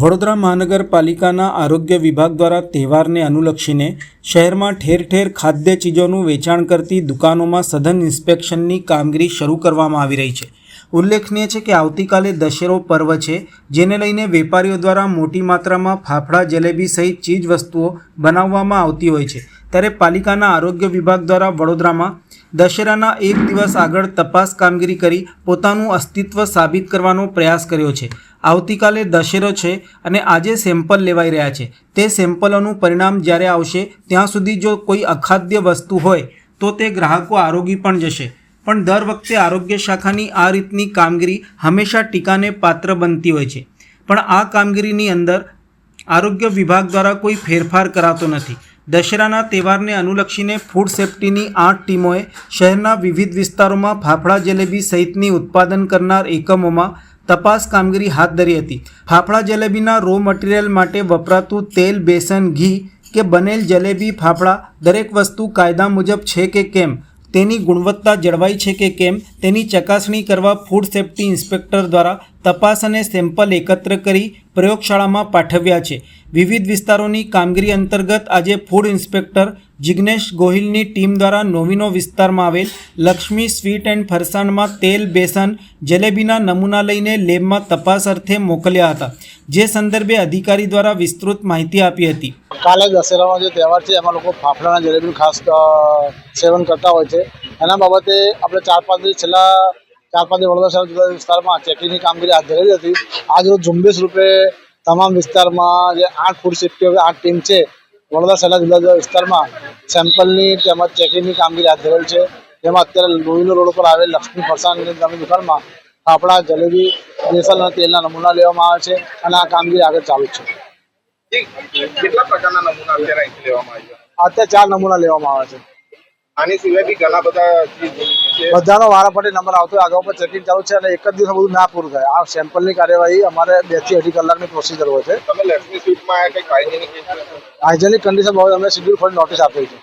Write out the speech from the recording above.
વડોદરા મહાનગરપાલિકાના આરોગ્ય વિભાગ દ્વારા તહેવારને અનુલક્ષીને શહેરમાં ઠેર ઠેર ખાદ્ય ચીજોનું વેચાણ કરતી દુકાનોમાં સઘન ઇન્સ્પેક્શનની કામગીરી શરૂ કરવામાં આવી રહી છે. ઉલ્લેખનીય છે કે આવતીકાલે દશેરો પર્વ છે, જેને લઈને વેપારીઓ દ્વારા મોટી માત્રામાં ફાફડા, જલેબી સહિત ચીજ વસ્તુઓ બનાવવામાં આવતી હોય છે. ત્યારે પાલિકાના આરોગ્ય વિભાગ દ્વારા વડોદરામાં દશેરાના એક દિવસ આગળ તપાસ કામગીરી કરી પોતાનું અસ્તિત્વ સાબિત કરવાનો પ્રયાસ કર્યો છે. આવતીકાલે દશેરો છે અને આજે સેમ્પલ લેવાઈ રહ્યા છે. તે સેમ્પલોનું પરિણામ જ્યારે આવશે, ત્યાં સુધી જો કોઈ અખાદ્ય વસ્તુ હોય, તો તે ગ્રાહકો આરોગી પણ જશે. પણ દર વખતે આરોગ્ય શાખાની આ રીતની કામગીરી હંમેશા ટીકાને પાત્ર બનતી હોય છે. પણ આ કામગીરીની અંદર આરોગ્ય વિભાગ દ્વારા કોઈ ફેરફાર કરાતો નથી. દશેરાના તહેવારને અનુલક્ષીને ફૂડ સેફ્ટીની આઠ ટીમોએ શહેરના વિવિધ વિસ્તારોમાં ફાફડા જલેબી સહિતની ઉત્પાદન કરનાર એકમોમાં તપાસ કામગીરી હાથ ધરી હતી. ફાફડા જલેબીના રો મટીરિયલ માટે વપરાતું તેલ, બેસન, ઘી કે બનેલ જલેબી, ફાફડા દરેક વસ્તુ કાયદા મુજબ છે કે કેમ? તેની ગુણવત્તા જળવાઈ છે કે કેમ? તેની ચકાસણી કરવા ફૂડ સેફ્ટી ઇન્સ્પેક્ટર દ્વારા તપાસ અને સેમ્પલ એકત્ર કરી પ્રયોગશાળામાં પાઠવ્યા છે. વિવિધ વિસ્તારોની કામગીરી અંતર્ગત આજે ફૂડ ઇન્સ્પેક્ટર જિગ્નેશ ગોહિલની ટીમ દ્વારા નોવિનો વિસ્તારમાં આવેલ લક્ષ્મી સ્વીટ એન્ડ ફરસાણમાં તેલ, બેસન, જલેબીના નમૂના લઈને લેબમાં તપાસ અર્થે મોકલ્યા હતા, જે સંદર્ભે અધિકારી દ્વારા વિસ્તૃત માહિતી આપી હતી. કાલે દશેરાનો જે તહેવાર છે, એમાં લોકો ફાફડાના જલેબીનું ખાસ સેવન કરતા હોય છે. એના બાબતે આપણે ચાર પાંચ દિવસ છેલ્લા ચાર પાંચ વડોદરા શહેર જુદા વિસ્તારમાં ચેકિંગની કામગીરી હાથ ધરેલી હતી. આજરોજ ઝુંબેશ રૂપે તમામ વિસ્તારમાં જે આઠ ફૂડ સેફ્ટી આઠ ટીમ છે, વડોદરા શહેરના જુદા જુદા વિસ્તારમાં સેમ્પલની તેમજ ચેકિંગની કામગીરી હાથ ધરેલ છે. જેમાં અત્યારે લોહીનો રોડ ઉપર આવેલ લક્ષ્મી ફરસાણની નામની દુકાનમાં ફાફડા, જલેબી બેસલ અને તેલના નમૂના લેવામાં આવે છે અને આ કામગીરી આગળ ચાલુ છે. કેટલા પ્રકારના નમૂના અત્યારે અહીંથી લેવામાં આવ્યા? અત્યારે ચાર નમૂના લેવામાં આવે છે. આની સિવાય બી ઘણા બધા બધાનો વારાફરતી નંબર આવતો. આગળ પર ચેકિંગ ચાલુ છે અને એક જ દિવસ બધું ના પૂરું થાય. આ સેમ્પલની કાર્યવાહી અમારે બેથી અઢી કલાકની પ્રોસિજર હોય છે. તમે સ્વીટમાં હાઇજેનિક હાઇજેનિક કન્ડિશન બહુ અમે શેડ્યુલ ફરી નોટિસ આપી છે.